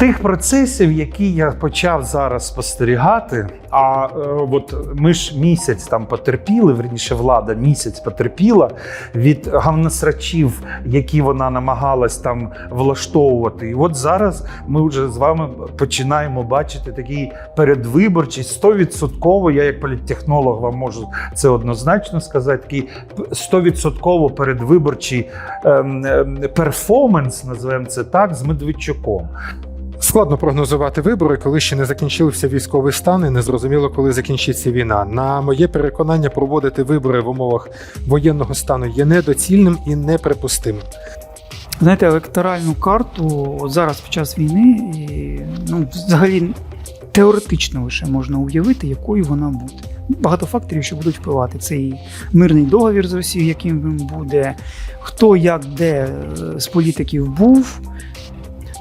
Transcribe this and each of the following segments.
тих процесів, які я почав зараз спостерігати, а е, от ми ж місяць там потерпіли, верніше влада місяць потерпіла від гавносрачів, які вона намагалась там влаштовувати. І от зараз ми вже з вами починаємо бачити такий передвиборчий, 100%, я як політтехнолог вам можу це однозначно сказати, такий 100% передвиборчий ем, ем, перформанс, називаємо це так, з Медведчуком. Складно прогнозувати вибори, коли ще не закінчився військовий стан і не зрозуміло, коли закінчиться війна. На моє переконання, проводити вибори в умовах воєнного стану є недоцільним і неприпустимим. Знаєте, електоральну карту зараз під час війни, і, ну, взагалі теоретично лише можна уявити, якою вона буде. Багато факторів, що будуть впливати. Це і мирний договір з Росією, яким він буде, хто як де з політиків був.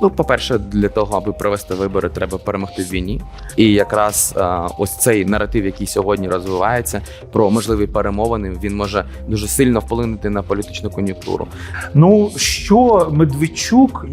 Ну, по-перше, для того, аби провести вибори, треба перемогти в війні. І якраз е, ось цей наратив, який сьогодні розвивається, про можливі перемовини, він може дуже сильно вплинути на політичну кон'юнктуру. Ну що Медведчук,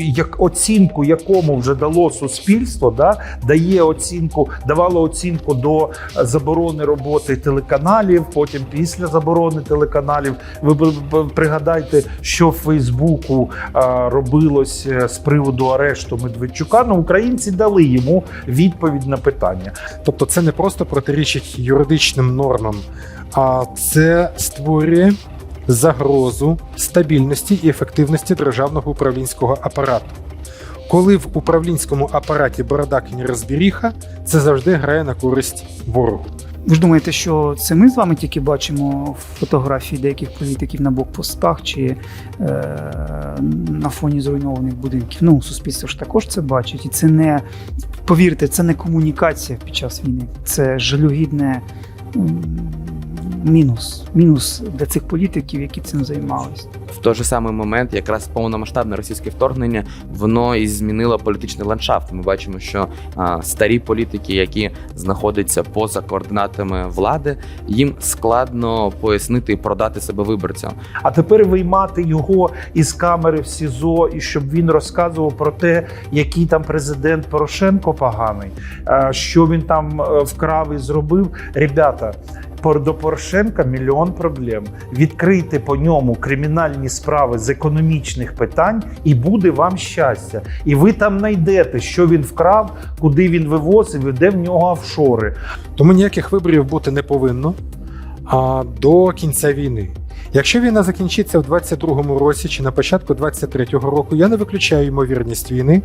як оцінку якому вже дало суспільство, да, дає оцінку, давало оцінку до заборони роботи телеканалів. Потім після заборони телеканалів. Ви пригадайте, що в Фейсбуку а, робилось е, з приводу арешту Медведчука. Ну, українці дали йому відповідь на питання. Тобто, це не просто протирічить юридичним нормам, а це створює загрозу стабільності і ефективності державного управлінського апарату. Коли в управлінському апараті бардак і нерозбіріха, це завжди грає на користь ворогу. Ви ж думаєте, що це ми з вами тільки бачимо фотографії деяких політиків на блокпостах чи е, на фоні зруйнованих будинків? Ну, суспільство ж також це бачить. І це не, повірте, це не комунікація під час війни. Це жалюгідне мінус. Мінус для цих політиків, які цим займалися. В той же самий момент, якраз повномасштабне російське вторгнення, воно і змінило політичний ландшафт. Ми бачимо, що а, старі політики, які знаходяться поза координатами влади, їм складно пояснити і продати себе виборцям. А тепер виймати його із камери в СІЗО, і щоб він розказував про те, який там президент Порошенко поганий, що він там е, вкрав і зробив. Ребята, до Порошенка мільйон проблем. Відкрийте по ньому кримінальні справи з економічних питань, і буде вам щастя. І ви там знайдете, що він вкрав, куди він вивозив, і де в нього офшори. Тому ніяких виборів бути не повинно а, до кінця війни. Якщо війна закінчиться в 22-му році чи на початку 23-го року, я не виключаю ймовірність війни,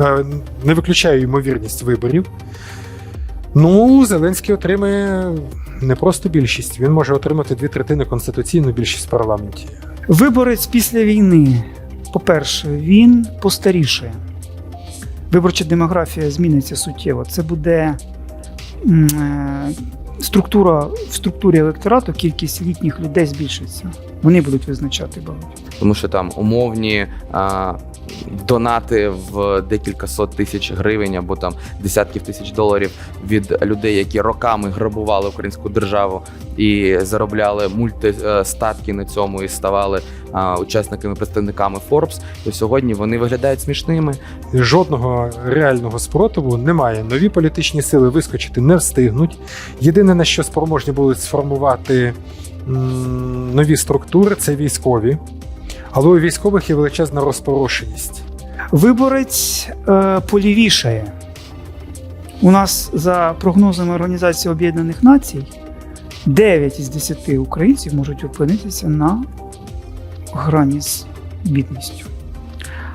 е, не виключаю ймовірність виборів. Ну, Зеленський отримає не просто більшість, він може отримати дві третини конституційну більшість в парламенті. Виборець після війни, по-перше, він постарішає. Виборча демографія зміниться суттєво. Це буде е, структура в структурі електорату, кількість літніх людей збільшиться. Вони будуть визначати багато. тому що там умовні а, донати в декілька сот тисяч гривень або там десятків тисяч доларів від людей, які роками грабували українську державу і заробляли мультистатки на цьому і ставали а, учасниками представниками Forbes, то сьогодні вони виглядають смішними. Жодного реального спротиву немає. Нові політичні сили вискочити не встигнуть. Єдине на що спроможні будуть сформувати нові структури, це військові. Але у військових є величезна розпорошеність. Виборець е, полівішає. У нас за прогнозами Організації Об'єднаних Націй 9 із 10 українців можуть опинитися на грані з бідністю.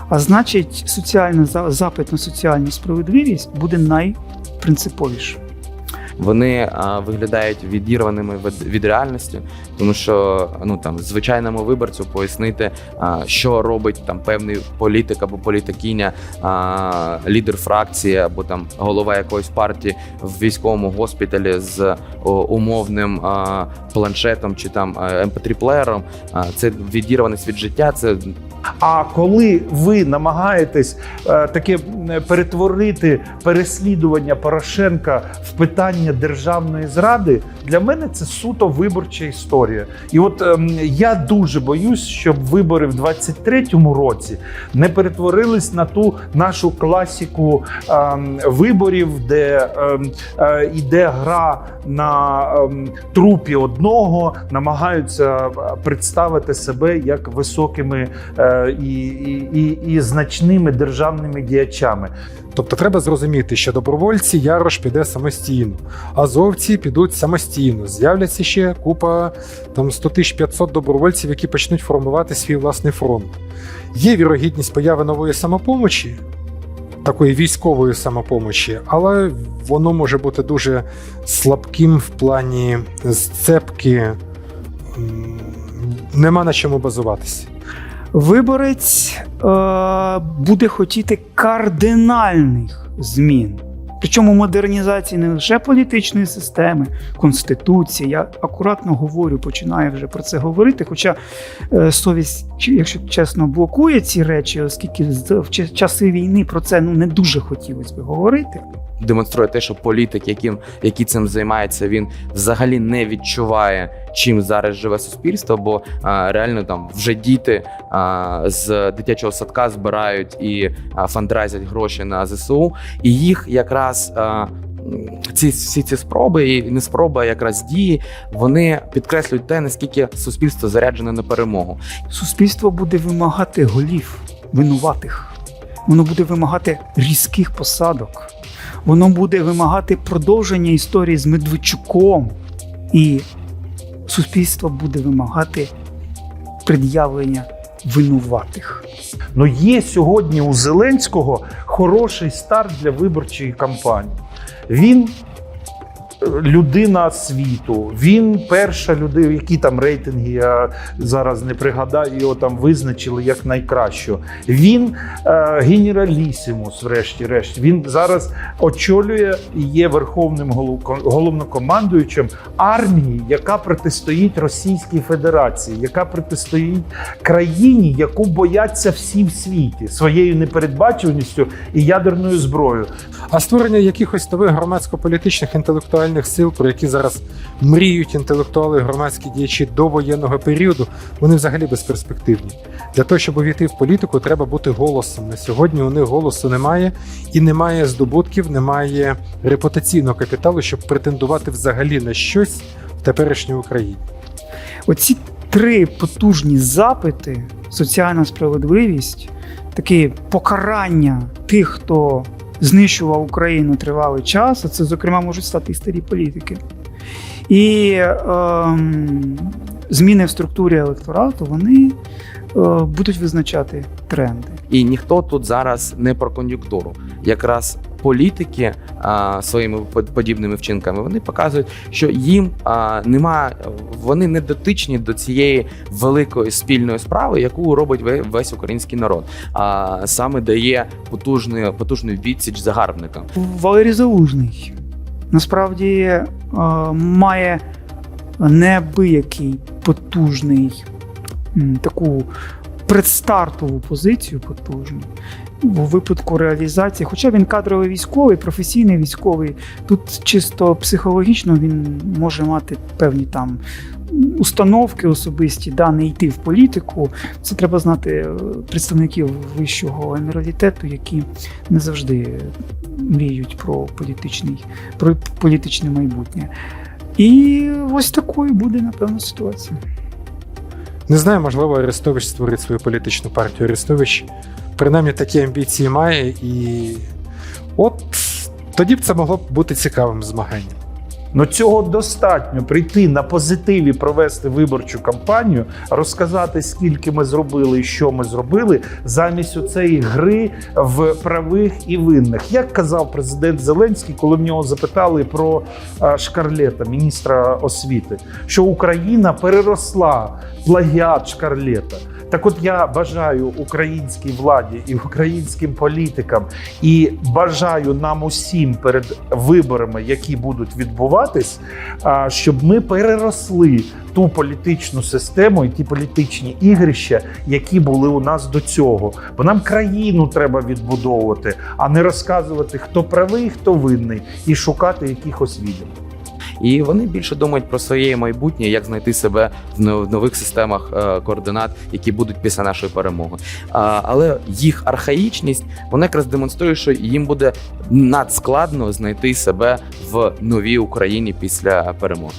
А значить, соціальний запит на соціальну справедливість буде найпринциповішим. Вони а, виглядають відірваними від, від реальності, тому що ну там звичайному виборцю пояснити, а, що робить там певний політик або політикиня, а, лідер фракції або там голова якоїсь партії в військовому госпіталі з о, умовним а, планшетом чи там mp3 плеєром. А, це відірваність від життя. Це А коли ви намагаєтесь е, таке перетворити переслідування Порошенка в питання питання державної зради для мене це суто виборча історія. І от ем, я дуже боюсь, щоб вибори в 23-му році не перетворились на ту нашу класіку ем, виборів, де ем, е, іде гра на ем, трупі одного, намагаються е, представити себе як високими е, і, і, і, і значними державними діячами. Тобто треба зрозуміти, що добровольці Ярош піде самостійно, азовці підуть самостійно. З'являться ще купа там 100 тисяч 500 добровольців, які почнуть формувати свій власний фронт. Є вірогідність появи нової самопомочі, такої військової самопомочі, але воно може бути дуже слабким в плані зцепки. Нема на чому базуватися. Виборець е, буде хотіти кардинальних змін. Причому модернізації не лише політичної системи, конституції. Я акуратно говорю, починаю вже про це говорити. Хоча е, совість, якщо чесно, блокує ці речі, оскільки в часи війни про це ну не дуже хотілося би говорити. демонструє те, що політик, яким який цим займається, він взагалі не відчуває, чим зараз живе суспільство, бо реально там вже діти з дитячого садка збирають і фандрайзять гроші на ЗСУ, і їх якраз. Ці всі ці спроби і не спроби, а якраз дії, вони підкреслюють те, наскільки суспільство заряджене на перемогу. Суспільство буде вимагати голів винуватих. Воно буде вимагати різких посадок. Воно буде вимагати продовження історії з Медведчуком. І суспільство буде вимагати пред'явлення винуватих. Ну є сьогодні у Зеленського хороший старт для виборчої кампанії. Він людина світу. Він перша людина, які там рейтинги, я зараз не пригадаю, його там визначили як найкращого. Він е, генералісімус, врешті-решт. Він зараз очолює і є верховним голов- головнокомандуючим армії, яка протистоїть Російській Федерації, яка протистоїть країні, яку бояться всі в світі своєю непередбачуваністю і ядерною зброєю. А створення якихось нових громадсько-політичних інтелектуальних сил, про які зараз мріють інтелектуали, громадські діячі до воєнного періоду, вони взагалі безперспективні. Для того, щоб увійти в політику, треба бути голосом. На сьогодні у них голосу немає, і немає здобутків, немає репутаційного капіталу, щоб претендувати взагалі на щось в теперішній Україні. Оці три потужні запити: соціальна справедливість, таке покарання тих, хто знищував Україну тривалий час, а це, зокрема, можуть стати і старі політики. І ем, зміни в структурі електорату вони е, будуть визначати тренди. І ніхто тут зараз не про кон'юнктуру. Якраз політики а, своїми под- подібними вчинками вони показують, що їм а, нема, вони не дотичні до цієї великої спільної справи, яку робить ве- весь український народ. А саме дає потужну, потужну відсіч загарбникам. Валерій Залужний насправді має неабиякий потужний таку предстартову позицію потужну. У випадку реалізації, хоча він кадровий військовий, професійний військовий, тут чисто психологічно він може мати певні там установки особисті, да, не йти в політику. Це треба знати е, представників вищого генералітету, які не завжди мріють про політичний, про політичне майбутнє. І ось такою буде, напевно, ситуація. Не знаю, можливо, Арестович створить свою політичну партію. Арестович принаймні такі амбіції має, і от тоді б це могло б бути цікавим змаганням. Ну цього достатньо прийти на позитиві, провести виборчу кампанію, розказати, скільки ми зробили і що ми зробили, замість оцеї гри в правих і винних. Як казав президент Зеленський, коли в нього запитали про е, Шкарлета, міністра освіти, що Україна переросла плагіат Шкарлета. Так от я бажаю українській владі і українським політикам, і бажаю нам усім перед виборами, які будуть а, щоб ми переросли ту політичну систему і ті політичні ігрища, які були у нас до цього. Бо нам країну треба відбудовувати, а не розказувати, хто правий, хто винний, і шукати якихось відео. І вони більше думають про своє майбутнє, як знайти себе в нових системах е, координат, які будуть після нашої перемоги. Але їх архаїчність вона якраз демонструє, що їм буде надскладно знайти себе в новій Україні після перемоги.